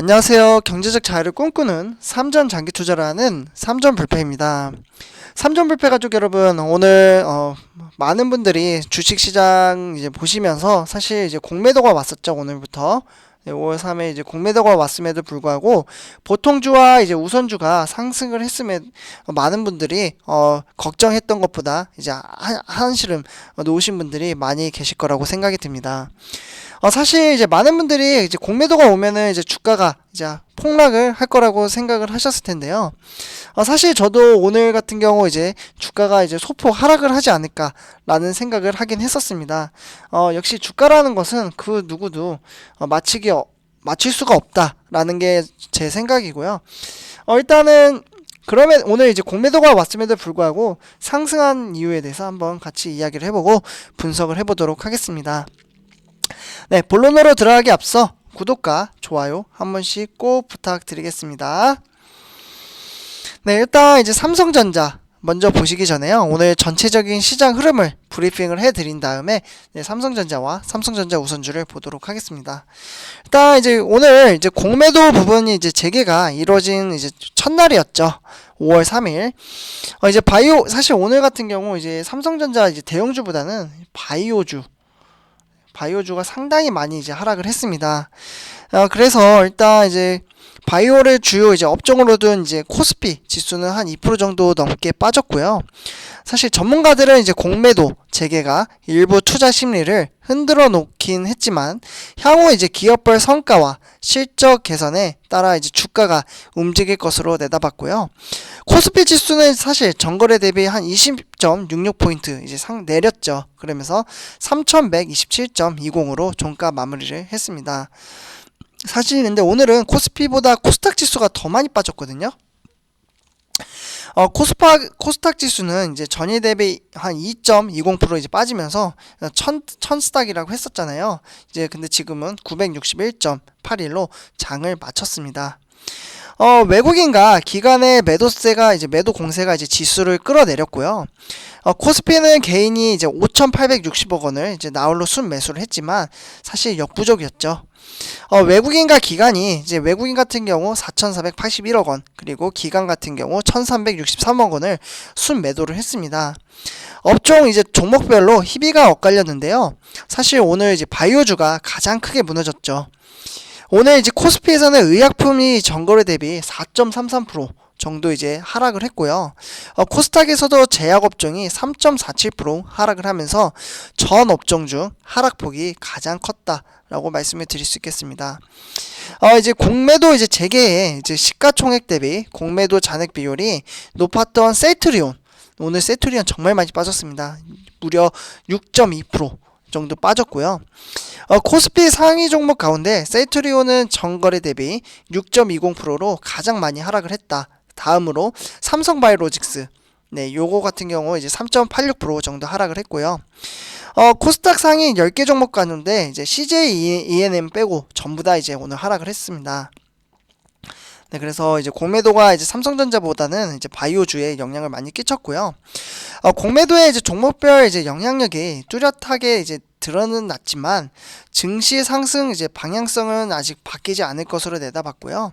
안녕하세요. 경제적 자유를 꿈꾸는 삼전 장기 투자를 하는 삼전 불패입니다. 삼전 불패 가족 여러분, 오늘 어, 많은 분들이 주식 시장 이제 보시면서 사실 이제 공매도가 왔었죠. 오늘부터. 네, 5월 3일 이제 공매도가 왔음에도 불구하고 보통주와 이제 우선주가 상승을 했음에 많은 분들이 어, 걱정했던 것보다 이제 한, 한시름 놓으신 분들이 많이 계실 거라고 생각이 듭니다. 어, 사실 이제 많은 분들이 이제 공매도가 오면은 이제 주가가 이제 폭락을 할 거라고 생각을 하셨을 텐데요. 어, 사실 저도 오늘 같은 경우 이제 주가가 이제 소폭 하락을 하지 않을까라는 생각을 하긴 했었습니다. 어, 역시 주가라는 것은 그 누구도 어, 맞히기 어, 맞출 수가 없다라는 게 제 생각이고요. 어, 일단은 그러면 오늘 이제 공매도가 왔음에도 불구하고 상승한 이유에 대해서 한번 같이 이야기를 해보고 분석을 해보도록 하겠습니다. 네, 본론으로 들어가기 앞서 구독과 좋아요 한 번씩 꼭 부탁드리겠습니다. 네, 일단 이제 삼성전자 먼저 보시기 전에요. 오늘 전체적인 시장 흐름을 브리핑을 해드린 다음에 네, 삼성전자와 삼성전자 우선주를 보도록 하겠습니다. 일단 이제 오늘 이제 공매도 부분이 이제 재개가 이루어진 이제 첫날이었죠. 5월 3일. 어, 이제 바이오 사실 오늘 같은 경우 이제 삼성전자 이제 대형주보다는 바이오주 바이오주가 상당히 많이 이제 하락을 했습니다. 어, 그래서 일단 이제 바이오를 주요 이제 업종으로 둔 이제 코스피 지수는 한 2% 정도 넘게 빠졌고요. 사실 전문가들은 이제 공매도 재개가 일부 투자 심리를 흔들어 놓긴 했지만 향후 이제 기업별 성과와 실적 개선에 따라 이제 주가가 움직일 것으로 내다봤고요. 코스피 지수는 사실 전거래 대비 한 20.66포인트 이제 상 내렸죠. 그러면서 3127.20으로 종가 마무리를 했습니다. 사실 근데 오늘은 코스피보다 코스닥 지수가 더 많이 빠졌거든요. 어, 코스파, 코스닥 지수는 이제 전일 대비 한 2.20% 이제 빠지면서 천, 천 스닥이라고 했었잖아요. 이제 근데 지금은 961.81로 장을 마쳤습니다. 어, 외국인과 기관의 매도세가 이제 매도 공세가 이제 지수를 끌어내렸고요. 어, 코스피는 개인이 이제 5,860억 원을 이제 나홀로 순 매수를 했지만 사실 역부족이었죠. 어, 외국인과 기관이 이제 외국인 같은 경우 4,481억 원 그리고 기관 같은 경우 1,363억 원을 순 매도를 했습니다. 업종 이제 종목별로 희비가 엇갈렸는데요. 사실 오늘 이제 바이오주가 가장 크게 무너졌죠. 오늘 이제 코스피에서는 의약품이 전거래 대비 4.33% 정도 이제 하락을 했고요. 어, 코스닥에서도 제약 업종이 3.47% 하락을 하면서 전 업종 중 하락폭이 가장 컸다라고 말씀을 드릴 수 있겠습니다. 어, 이제 공매도 이제 재개에 이제 시가총액 대비 공매도 잔액 비율이 높았던 세트리온 오늘 세트리온 정말 많이 빠졌습니다. 무려 6.2% 정도 빠졌고요. 어, 코스피 상위 종목 가운데 세트리온은 전거래 대비 6.20%로 가장 많이 하락을 했다. 다음으로 삼성바이오로직스 네, 요거 같은 경우 이제 3.86% 정도 하락을 했고요. 어, 코스닥 상위 10개 종목 가운데 이제 CJ ENM 빼고 전부 다 이제 오늘 하락을 했습니다. 네, 그래서 이제 공매도가 이제 삼성전자보다는 이제 바이오주에 영향을 많이 끼쳤고요. 어, 공매도의 이제 종목별 이제 영향력이 뚜렷하게 이제 드러는 났지만 증시 상승 이제 방향성은 아직 바뀌지 않을 것으로 내다봤고요.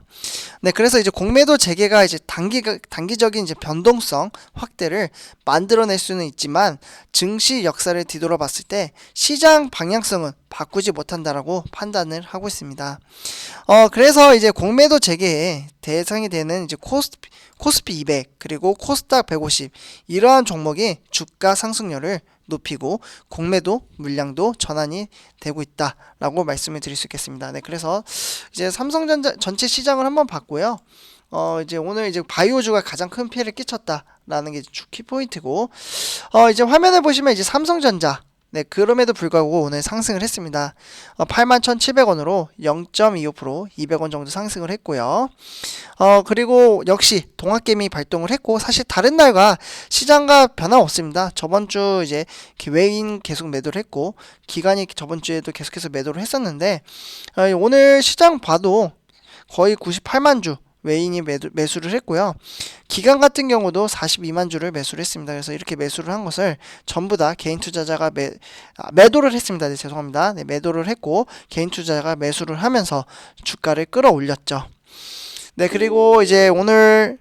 네, 그래서 이제 공매도 재개가 이제 단기 단기적인 이제 변동성 확대를 만들어낼 수는 있지만 증시 역사를 뒤돌아봤을 때 시장 방향성은 바꾸지 못한다라고 판단을 하고 있습니다. 어, 그래서 이제 공매도 재개에 대상이 되는 이제 코스피, 코스피 200 그리고 코스닥 150 이러한 종목이 주가 상승률을 높이고 공매도 물량도 전환이 되고 있다라고 말씀을 드릴 수 있겠습니다. 네, 그래서 이제 삼성전자 전체 시장을 한번 봤고요. 어, 이제 오늘 이제 바이오주가 가장 큰 피해를 끼쳤다라는 게키 포인트고, 어, 이제 화면을 보시면 이제 삼성전자 네, 그럼에도 불구하고 오늘 상승을 했습니다. 어, 81,700원으로 0.25% 200원 정도 상승을 했고요. 어, 그리고 역시 동학개미 발동을 했고 사실 다른 날과 시장과 변화 없습니다. 저번 주 이제 외인 계속 매도를 했고 기관이 저번 주에도 계속해서 매도를 했었는데 어, 오늘 시장 봐도 거의 98만 주 외인이 매도, 매수 를 했고요. 기관 같은 경우도 42만 주를 매수를 했습니다. 그래서 이렇게 매수를 한 것을 전부 다 개인 투자자가 매, 아, 매도를 했습니다. 네, 죄송합니다. 네, 매도를 했고 개인 투자자가 매수를 하면서 주가를 끌어올렸죠. 네, 그리고 이제 오늘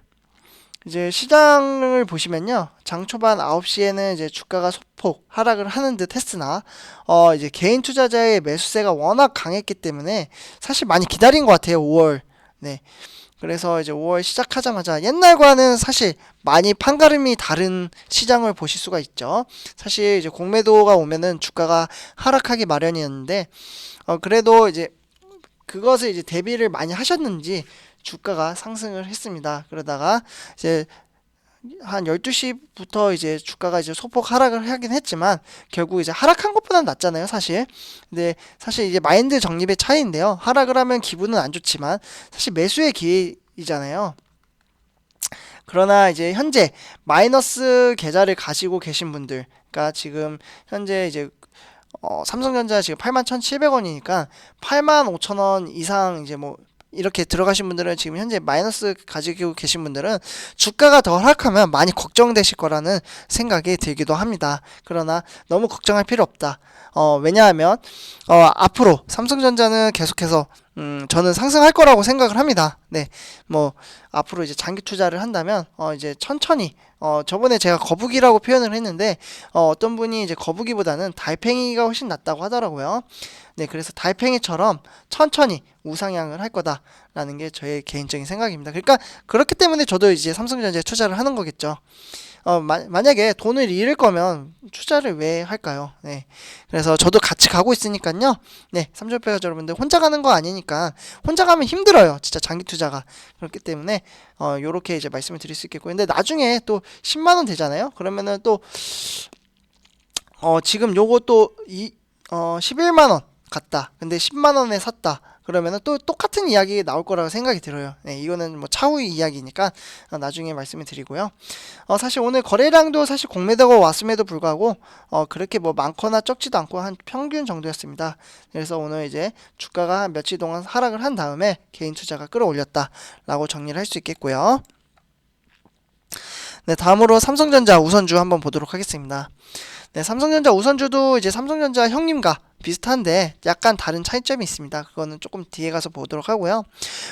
이제 시장을 보시면요. 장 초반 9시에는 이제 주가가 소폭 하락을 하는 듯 했으나 어 이제 개인 투자자의 매수세가 워낙 강했기 때문에 사실 많이 기다린 것 같아요. 5월. 네. 그래서 이제 5월 시작하자마자 옛날과는 사실 많이 판가름이 다른 시장을 보실 수가 있죠. 사실 이제 공매도가 오면은 주가가 하락하기 마련이었는데 어 그래도 이제 그것을 이제 대비를 많이 하셨는지 주가가 상승을 했습니다. 그러다가 이제 한 12시부터 이제 주가가 이제 소폭 하락을 하긴 했지만 결국 이제 하락한 것보다는 낫잖아요, 사실. 근데 사실 이제 마인드 정립의 차이인데요. 하락을 하면 기분은 안 좋지만 사실 매수의 기회이잖아요. 그러나 이제 현재 마이너스 계좌를 가지고 계신 분들, 그러니까 지금 현재 이제 어, 삼성전자 지금 81,700원이니까 85,000원 이상 이제 뭐 이렇게 들어가신 분들은 지금 현재 마이너스 가지고 계신 분들은 주가가 더 하락하면 많이 걱정되실 거라는 생각이 들기도 합니다. 그러나 너무 걱정할 필요 없다. 어, 왜냐하면 어, 앞으로 삼성전자는 계속해서 음, 저는 상승할 거라고 생각을 합니다. 네, 뭐 앞으로 이제 장기 투자를 한다면 어, 이제 천천히 어, 저번에 제가 거북이라고 표현을 했는데 어, 어떤 분이 이제 거북이보다는 달팽이가 훨씬 낫다고 하더라고요. 네, 그래서 달팽이처럼 천천히 우상향을 할 거다라는 게 저의 개인적인 생각입니다. 그러니까 그렇기 때문에 저도 이제 삼성전자에 투자를 하는 거겠죠. 어, 마, 만약에 돈을 잃을 거면 투자를 왜 할까요? 네. 그래서 저도 같이 가고 있으니까요. 네. 삼촌배가 여러분들 혼자 가는 거 아니니까 혼자 가면 힘들어요. 진짜 장기 투자가. 그렇기 때문에 어, 요렇게 이제 말씀을 드릴 수 있겠고. 근데 나중에 또 10만 원 되잖아요. 그러면은 또 어, 지금 요거 또 이, 어, 11만 원 갔다. 근데 10만 원에 샀다. 그러면은 또 똑같은 이야기 나올 거라고 생각이 들어요. 네, 이거는 뭐 차후 이야기니까 어, 나중에 말씀을 드리고요. 어, 사실 오늘 거래량도 사실 공매도가 왔음에도 불구하고 어, 그렇게 뭐 많거나 적지도 않고 한 평균 정도였습니다. 그래서 오늘 이제 주가가 한 며칠 동안 하락을 한 다음에 개인 투자가 끌어올렸다라고 정리를 할 수 있겠고요. 네, 다음으로 삼성전자 우선주 한번 보도록 하겠습니다. 네, 삼성전자 우선주도 이제 삼성전자 형님과 비슷한데 약간 다른 차이점이 있습니다. 그거는 조금 뒤에 가서 보도록 하고요.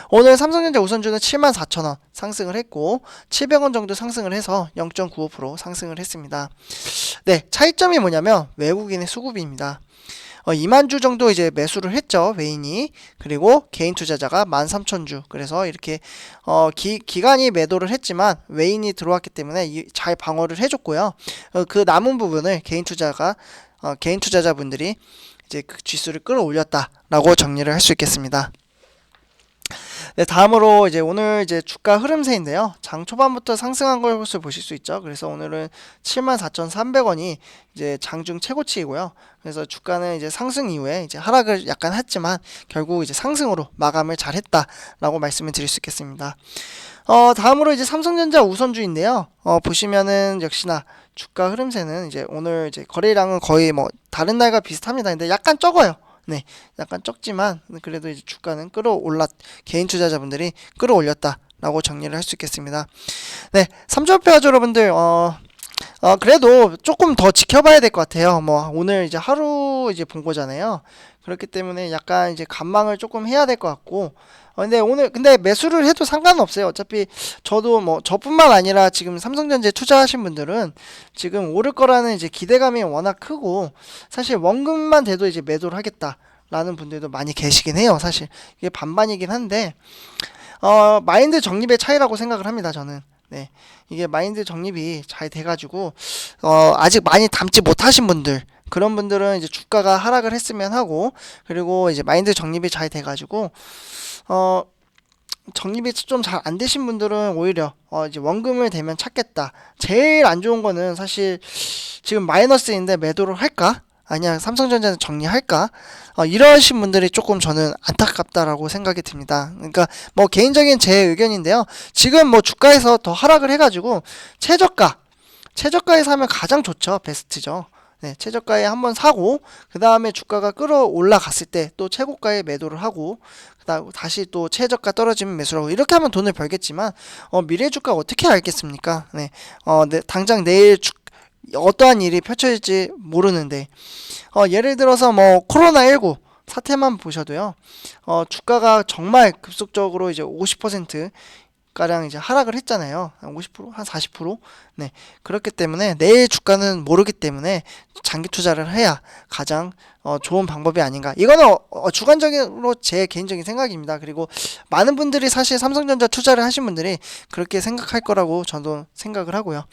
오늘 삼성전자 우선주는 74,000원 상승을 했고 700원 정도 상승을 해서 0.95% 상승을 했습니다. 네, 차이점이 뭐냐면 외국인의 수급입니다. 어, 2만 주 정도 이제 매수를 했죠 외인이. 그리고 개인 투자자가 13,000주. 그래서 이렇게 어, 기, 기간이 매도를 했지만 외인이 들어왔기 때문에 이, 잘 방어를 해줬고요. 어, 그 남은 부분을 개인 투자가 어, 개인 투자자분들이 이제 그 지수를 끌어올렸다라고 정리를 할 수 있겠습니다. 네, 다음으로 이제 오늘 이제 주가 흐름세인데요. 장 초반부터 상승한 것을 보실 수 있죠. 그래서 오늘은 74,300원이 이제 장중 최고치이고요. 그래서 주가는 이제 상승 이후에 이제 하락을 약간 했지만 결국 이제 상승으로 마감을 잘 했다라고 말씀을 드릴 수 있겠습니다. 어, 다음으로 이제 삼성전자 우선주인데요. 어, 보시면은 역시나 주가 흐름세는 이제 오늘 이제 거래량은 거의 뭐 다른 날과 비슷합니다. 근데 약간 적어요. 네, 약간 적지만 그래도 이제 주가는 끌어올랐 개인 투자자분들이 끌어올렸다라고 정리를 할 수 있겠습니다. 네, 삼조표하죠 여러분들 어. 어 그래도 조금 더 지켜봐야 될 것 같아요. 뭐 오늘 이제 하루 이제 본 거잖아요. 그렇기 때문에 약간 이제 관망을 조금 해야 될 것 같고 어, 근데 오늘 근데 매수를 해도 상관은 없어요. 어차피 저도 뭐 저뿐만 아니라 지금 삼성전자에 투자하신 분들은 지금 오를 거라는 이제 기대감이 워낙 크고 사실 원금만 돼도 이제 매도를 하겠다라는 분들도 많이 계시긴 해요. 사실 이게 반반이긴 한데 어 마인드 정립의 차이라고 생각을 합니다. 저는. 네. 이게 마인드 정립이 잘 돼가지고, 어, 아직 많이 담지 못하신 분들, 그런 분들은 이제 주가가 하락을 했으면 하고, 그리고 이제 마인드 정립이 잘 돼가지고, 어, 정립이 좀 잘 안 되신 분들은 오히려 어 이제 원금을 대면 찾겠다. 제일 안 좋은 거는 사실 지금 마이너스인데 매도를 할까? 아니야 삼성전자는 정리할까? 어, 이러신 분들이 조금 저는 안타깝다라고 생각이 듭니다. 그러니까 뭐 개인적인 제 의견인데요. 지금 뭐 주가에서 더 하락을 해가지고 최저가 최저가에 사면 가장 좋죠. 베스트죠. 네, 최저가에 한번 사고 그 다음에 주가가 끌어 올라갔을 때 또 최고가에 매도를 하고 그 그다음 다시 또 최저가 떨어지면 매수하고 이렇게 하면 돈을 벌겠지만 어, 미래 주가 어떻게 알겠습니까? 네, 어, 네, 당장 내일 주, 어떠한 일이 펼쳐질지 모르는데 어, 예를 들어서 뭐 코로나 19 사태만 보셔도요. 어, 주가가 정말 급속적으로 이제 50% 가량 이제 하락을 했잖아요. 한 50%, 한 40%. 네. 그렇기 때문에 내일 주가는 모르기 때문에 장기 투자를 해야 가장 어, 좋은 방법이 아닌가. 이거는 어, 어, 주관적으로 제 개인적인 생각입니다. 그리고 많은 분들이 사실 삼성전자 투자를 하신 분들이 그렇게 생각할 거라고 저도 생각을 하고요.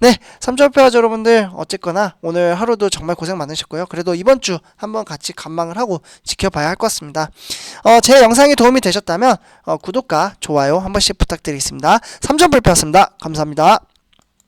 네, 삼천표화자 여러분들 어쨌거나 오늘 하루도 정말 고생 많으셨고요. 그래도 이번 주 한번 같이 관망을 하고 지켜봐야 할 것 같습니다. 어, 제 영상이 도움이 되셨다면 어, 구독과 좋아요 한 번씩 부탁드리겠습니다. 삼천불표였습니다. 감사합니다.